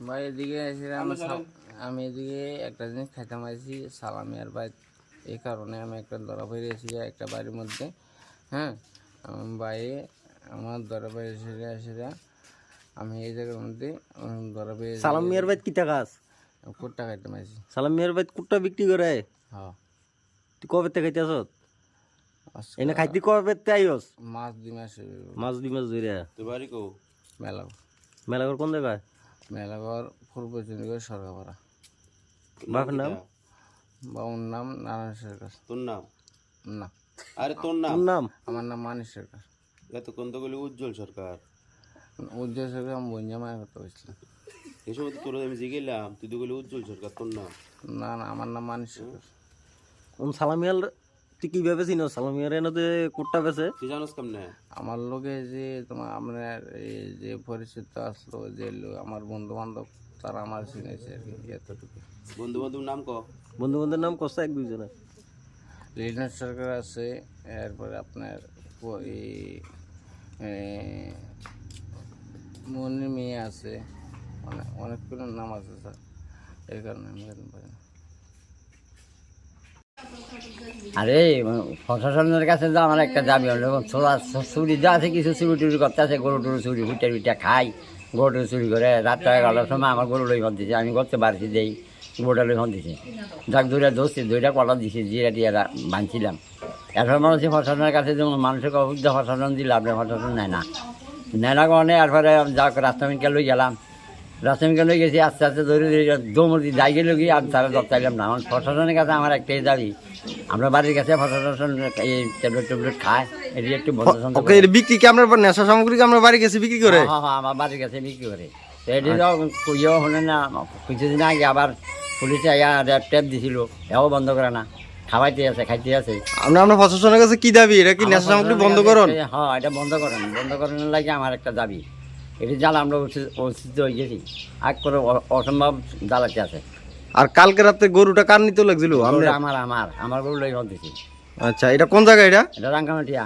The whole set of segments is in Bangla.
ভাই এদিকে এসেছিলাম সা- আমি এদিকে একটা জিনিস খাইতাম আসি সালামি আর ভাই এই কারণে আমি একটা ধরা বেরিয়েছি একটা বাড়ির মধ্যে হ্যাঁ? বাইরে আমার ধরা বেরিয়েছে এসে আমি এই জায়গার মধ্যে ধরা মিয়ার বাইত কিতা কাজ? কুট্টা খাইতাম আসি সালাম মিয়ার বাইত কুট্টা বিক্রি করে? হ্যাঁ। তুই কবে থেকে খাইতেছ আজকে এনে খাইতে কবে তে আইস? মাছ দুই মাস মাছ দুই মাস ধরে তুই বাড়ি কো? মেলা মেলাঘর কোন জায়গায়? মেলাঘর পূর্ব চন্দ্রগড় সরকারপাড়া বাপের নাম? বাবুর নাম নারায়ণ সরকার। তোর নাম? না। আরে তোর নাম? তোর নাম? আমার নাম মানিস সরকার। এতক্ষণ তো বলি উজ্জ্বল সরকার। উদ্দেশ্য সরকার আমি বঞ্জা মায়ের কথা বলছিলাম। এই সময় তো তোর আমি জিগেলাম তুই তো বলি উজ্জ্বল সরকার তোর নাম? না না আমার নাম মানিস সরকার। কোন সালাম মিয়ার তুই কীভাবে চিনো সালাম মিয়ার এনে তো কুট্টা বেছে? তুই জানোস কেমনে? আমার লোকে যে তোমার আপনার এই যে পরিচিত আসলো যে আমার বন্ধু বান্ধব তারা আমার চিনেছে আর কি এতটুকু বন্ধু বান্ধব নাম ক? বন্ধু বান্ধবের নাম কষ্ট এক দুইজনে? লিটন সরকার আছে এরপরে আপনার এই এ, মনির মেয়ে আছে অনেক অনেকগুলো নাম আছে স্যার এই কারণে আমি পারি না। আরে, প্রশাসনের কাছে তো আমার একটা দাবি হলো ছোড়া চুরি যা আছে, কিছু চুরি টুরি করতে আছে, গরু টরু চুরি ফুটে টুটে খাই, গরু টরু চুরি করে রাত্রে এগারোটার সময় আমার গরু লই দিছে, আমি করতে পারছি দেই গরুটা লই দিছে। যাক, দুইটা ধরছি দুইটা কলা দিছি, জিরা টিয়া বাঁধছিলাম। এরপর মানুষ প্রশাসনের কাছে যেমন মানুষের অবুদ্ধ প্রশাসন দিলে, আপনার প্রশাসন নেয় না। নেয় না কারণে এরপরে যাক, রাস্তামিনকে লই গেলাম। রাস্তামিনকে লই গেছি আস্তে আস্তে ধরে ধরে দৌড়ি যাই গেলে গিয়ে আমি তারা দরকাইলাম না। আমার প্রশাসনের কাছে আমার একটাই দাবি আমরা বাড়ির কাছে প্রশাসন এই ট্যাবলেট ট্যাবলেট খায় এটি একটু বিক্রি কি আমরা নেশা সামগ্রী আমরা বাড়ি গেছি বিক্রি করে? হ্যাঁ হ্যাঁ আমার বাড়ির কাছে বিক্রি করে। তো এটি তো ইয়েও হলে না কিছুদিন আগে আবার পুলিশে ট্যাপ দিছিল এও বন্ধ করে না খাওয়াইতে আছে খাইতে আছে। আমরা আমরা প্রশাসনের কাছে কি দাবি? এটা কি নেশা সামগ্রী বন্ধ করুন? হ্যাঁ এটা বন্ধ করেন। বন্ধ করানোর লাগে আমার একটা দাবি। এটি জ্বালা আমরা অস্তিত্ব হয়ে গেছি। আর করে অসম্ভব জ্বালাতে আছে। আর কালকে রাতে গরুটা কার নিতে লাগছিল? আমরা আমার আমার আমার গরু লাগে আচ্ছা এটা কোন জায়গা এটা? এটা রাঙ্গামাটিয়া।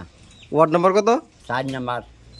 ওয়ার্ড নম্বর কত? চার নাম্বার।